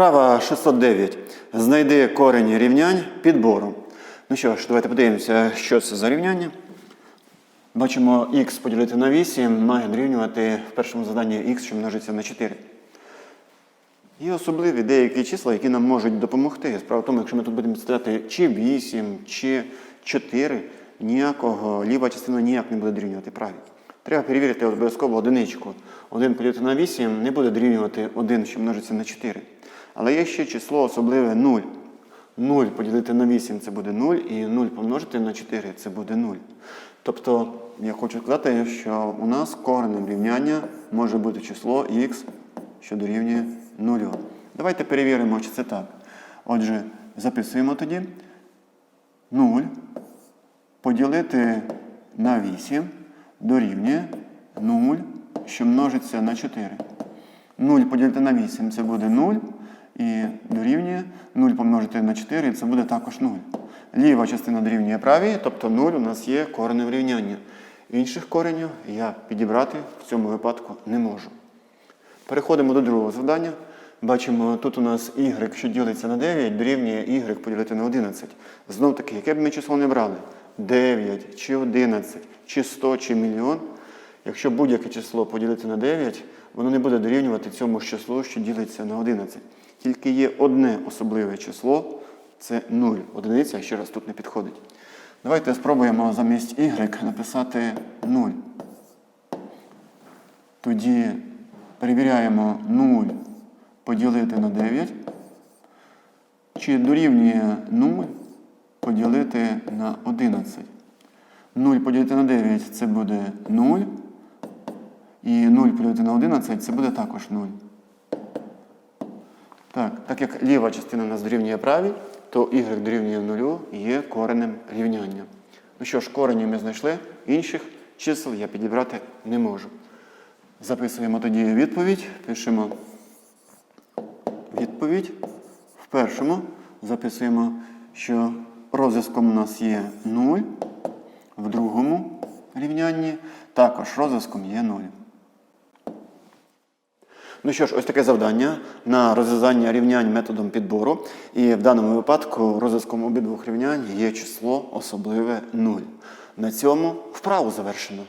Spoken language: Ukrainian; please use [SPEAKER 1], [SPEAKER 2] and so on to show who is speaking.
[SPEAKER 1] Вправа 609. Знайди корені рівнянь підбору. Ну що ж, давайте подивимося, що це за рівняння. Бачимо, х поділити на 8 має дорівнювати в першому заданні х, що множиться на 4. Є особливі деякі числа, які нам можуть допомогти. Справа в тому, якщо ми тут будемо ставити чи 8, чи 4, ніякого ліва частина ніяк не буде дорівнювати правій. Треба перевірити обов'язково одиничку. 1 поділити на 8 не буде дорівнювати 1, що множиться на 4. Але є ще число особливе 0. 0 поділити на 8 це буде 0, і 0 помножити на 4 це буде 0. Тобто, я хочу сказати, що у нас коренем рівняння може бути число х, що дорівнює 0. Давайте перевіримо, чи це так. Отже, записуємо тоді 0 поділити на 8 дорівнює 0, що множиться на 4. 0 поділити на 8 це буде 0. І дорівнює 0 помножити на 4, це буде також 0. Ліва частина дорівнює правій, тобто 0 у нас є коренем рівняння. Інших коренів я підібрати в цьому випадку не можу. Переходимо до другого завдання. Бачимо, тут у нас y, що ділиться на 9, дорівнює y поділити на 11. Знов таки, яке б ми число не брали, 9 чи 11, чи 100, чи мільйон, якщо будь-яке число поділити на 9, воно не буде дорівнювати цьому числу, що ділиться на 11. Тільки є одне особливе число це 0. Одиниця ще раз тут не підходить. Давайте спробуємо замість y написати 0. Тоді перевіряємо 0 поділити на 9. Чи дорівнює 0 поділити на 11. 0 поділити на 9 це буде 0. І 0 поділити на 11 це буде також 0. Так, так як ліва частина у нас дорівнює правій, то y дорівнює 0 є коренем рівняння. Ну що ж, корені ми знайшли, інших чисел я підібрати не можу. Записуємо тоді відповідь, пишемо відповідь. В першому записуємо, що розв'язком у нас є 0, в другому рівнянні також розв'язком є 0. Ну що ж, ось таке завдання на розв'язання рівнянь методом підбору. І в даному випадку розв'язком обидвох рівнянь є число особливе 0. На цьому вправу завершено.